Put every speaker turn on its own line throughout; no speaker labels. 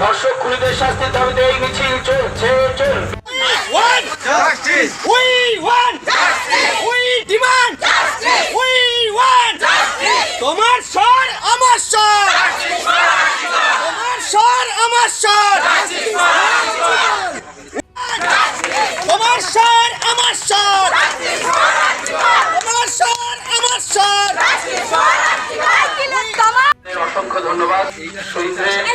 ধর্ষক খুনিদের শাস্তির দাবিতে এই মিছিল চলছে
justice. তোমার স্বর আমার স্বর! তোমার স্বর আমার স্বর! তোমার স্বর আমার স্বর! স্বর আমার স্বর
অসংখ্য ধন্যবাদ। শহীদদের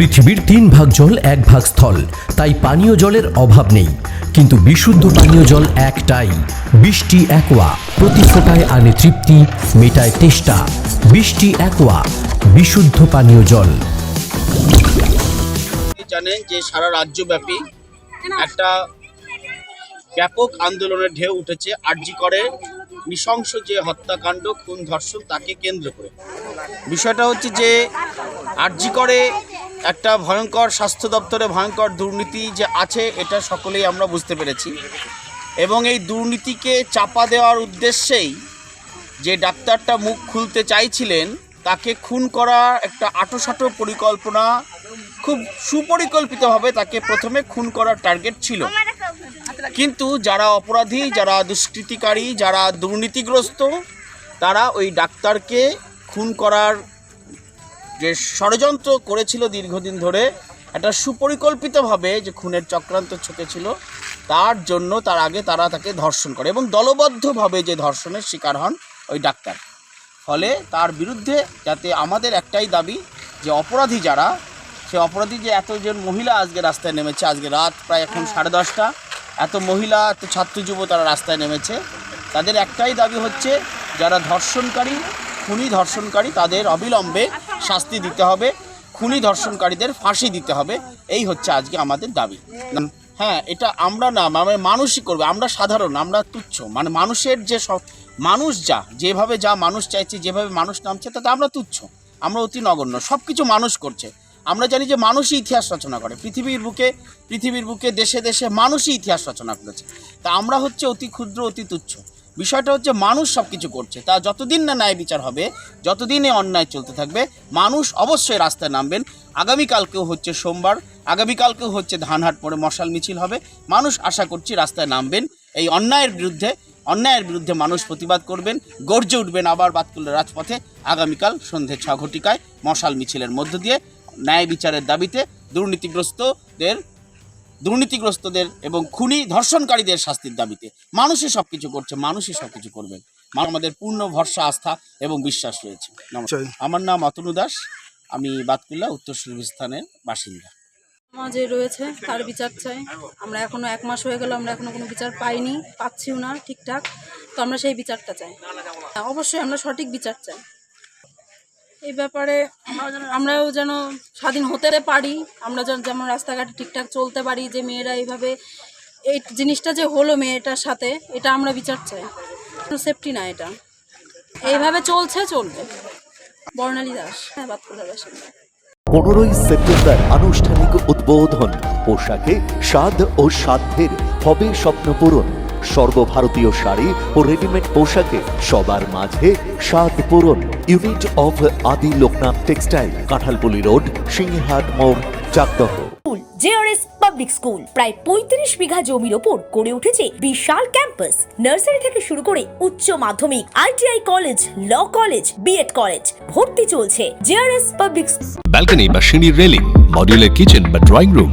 পৃথিবীর তিন ভাগ জল, এক ভাগ স্থল। তাই পানীয় জলের অভাব নেই। কিন্তু বিশুদ্ধ পানীয় জল একটাই। বৃষ্টি একোয়া, প্রতি ফোটায় আনে তৃপ্তি, মেটায় তেষ্টা। বৃষ্টি একোয়া, বিশুদ্ধ পানীয় জল।
জানেন যে সারা রাজ্যব্যাপী একটা ব্যাপক আন্দোলনের ঢেউ উঠেছে আরজি করে নৃশংস যে হত্যাকাণ্ড, খুন ধর্ষণ, তাকে কেন্দ্র করে। বিষয়টা হচ্ছে যে আরজি করে একটা ভয়ঙ্কর স্বাস্থ্য দপ্তরে ভয়ঙ্কর দুর্নীতি যে আছে, এটা সকলেই আমরা বুঝতে পেরেছি। এবং এই দুর্নীতিকে চাপা দেওয়ার উদ্দেশ্যেই যে ডাক্তারটা মুখ খুলতে চাইছিলেন, তাকে খুন করা একটা আটোসাটো পরিকল্পনা খুব সুপরিকল্পিতভাবে তাকে প্রথমে খুন করার টার্গেট ছিল। কিন্তু যারা অপরাধী, যারা দুষ্কৃতিকারী, যারা দুর্নীতিগ্রস্ত, তারা ওই ডাক্তারকে খুন করার যে ষড়যন্ত্র করেছিল দীর্ঘদিন ধরে একটা সুপরিকল্পিতভাবে যে খুনের চক্রান্ত ছকেছিল তার জন্য তার আগে তারা তাকে ধর্ষণ করে এবং দলবদ্ধভাবে যে ধর্ষণের শিকার হন ওই ডাক্তার। ফলে তার বিরুদ্ধে যাতে আমাদের একটাই দাবি যে অপরাধী যারা সে অপরাধী যে এতজন মহিলা আজকে রাস্তায় নেমেছে আজকে রাত প্রায় এখন সাড়ে দশটা এত মহিলা এত ছাত্র যুব তারা রাস্তায় নেমেছে। তাদের একটাই দাবি হচ্ছে যারা ধর্ষণকারী খুনি ধর্ষণকারী তাদের অবিলম্বে শাস্তি দিতে হবে, খুনি ধর্ষণকারীদের ফাঁসি দিতে হবে, এই হচ্ছে আজকে আমাদের দাবি। হ্যাঁ এটা আমরা না মানে মানুষই করবে, আমরা সাধারণ, আমরা তুচ্ছ মানে মানুষের যে সব, মানুষ যা, যেভাবে যা মানুষ চাইছে, যেভাবে মানুষ নামছে, তাতে আমরা তুচ্ছ, আমরা অতি নগণ্য সব কিছু মানুষ করছে। আমরা জানি যে মানুষই ইতিহাস রচনা করে, পৃথিবীর বুকে পৃথিবীর বুকে দেশে দেশে মানুষই ইতিহাস রচনা করেছে। তা আমরা হচ্ছে অতি ক্ষুদ্র, অতি তুচ্ছ। বিষয়টা হচ্ছে মানুষ সব কিছু করছে। তা যতদিন না ন্যায় বিচার হবে, যতদিন এই অন্যায় চলতে থাকবে, মানুষ অবশ্যই রাস্তায় নামবেন। আগামীকালকেও হচ্ছে সোমবার, আগামীকালকেও হচ্ছে ধানহাট পরে মশাল মিছিল হবে। মানুষ আশা করছি রাস্তায় নামবেন। এই অন্যায়ের বিরুদ্ধে অন্যায়ের বিরুদ্ধে মানুষ প্রতিবাদ করবেন। গর্জে উঠবেন আবার বাতকুল্লা রাজপথে। আগামীকাল সন্ধে ছ ঘটিকায় মশাল মিছিলের মধ্য দিয়ে ন্যায় বিচারের দাবিতে দুর্নীতিগ্রস্তদের দুর্নীতিগ্রস্তদের এবং খুনি ধর্ষণকারীদের শাস্তির দাবিতে। মানুষই সব কিছু করছে মানুষই সব কিছু করবেন আমাদের পূর্ণ ভরসা আস্থা এবং বিশ্বাস রয়েছে। নমস্কার আমার নাম অতনু দাস আমি বাতকুল্লা উত্তর স্থানের বাসিন্দা।
সমাজে রয়েছে তার বিচার চাই। আমরা এখনও এক মাস হয়ে গেল আমরা এখনও কোনো বিচার পাইনি পাচ্ছিও না ঠিকঠাক। তো আমরা সেই বিচারটা চাই। অবশ্যই আমরা সঠিক বিচার চাই। এই ব্যাপারে আমরাও যেন স্বাধীন হতে পারি। আমরা যেমন রাস্তাঘাটে ঠিকঠাক চলতে পারি যে মেয়েরা এইভাবে এই জিনিসটা যে হলো মেয়েটার সাথে, এটা আমরা বিচার চাই। কোনো সেফটি না এটা। এইভাবে চলছে, চলবে। বর্ণালী দাস। হ্যাঁ বাতকুলার বাসিন্দা
পনেরোই সেপ্টেম্বর আনুষ্ঠানিক উদ্বোধন। পোশাকে স্বাদ ও সাধ্যের হবে স্বপ্ন পূরণ। সর্বভারতীয় শাড়ি ও রেডিমেড পোশাকে সবার মাঝে স্বাদ পূরণ। Unit of Adi Loknath textile Kanthalpuli road Singhat মোড় চাকদহ
জেআরএস পাবলিক স্কুল প্রায় পঁয়ত্রিশ বিঘা জমির ওপর গড়ে উঠেছে বিশাল ক্যাম্পাস। নার্সারি থেকে শুরু করে উচ্চ মাধ্যমিক ITI college law college BEd college ভর্তি চলছে জেআরএস পাবলিক
ব্যালকনি বা সিঁড়ির রেলিং মডিউলার কিচেন বা ড্রয়িং রুম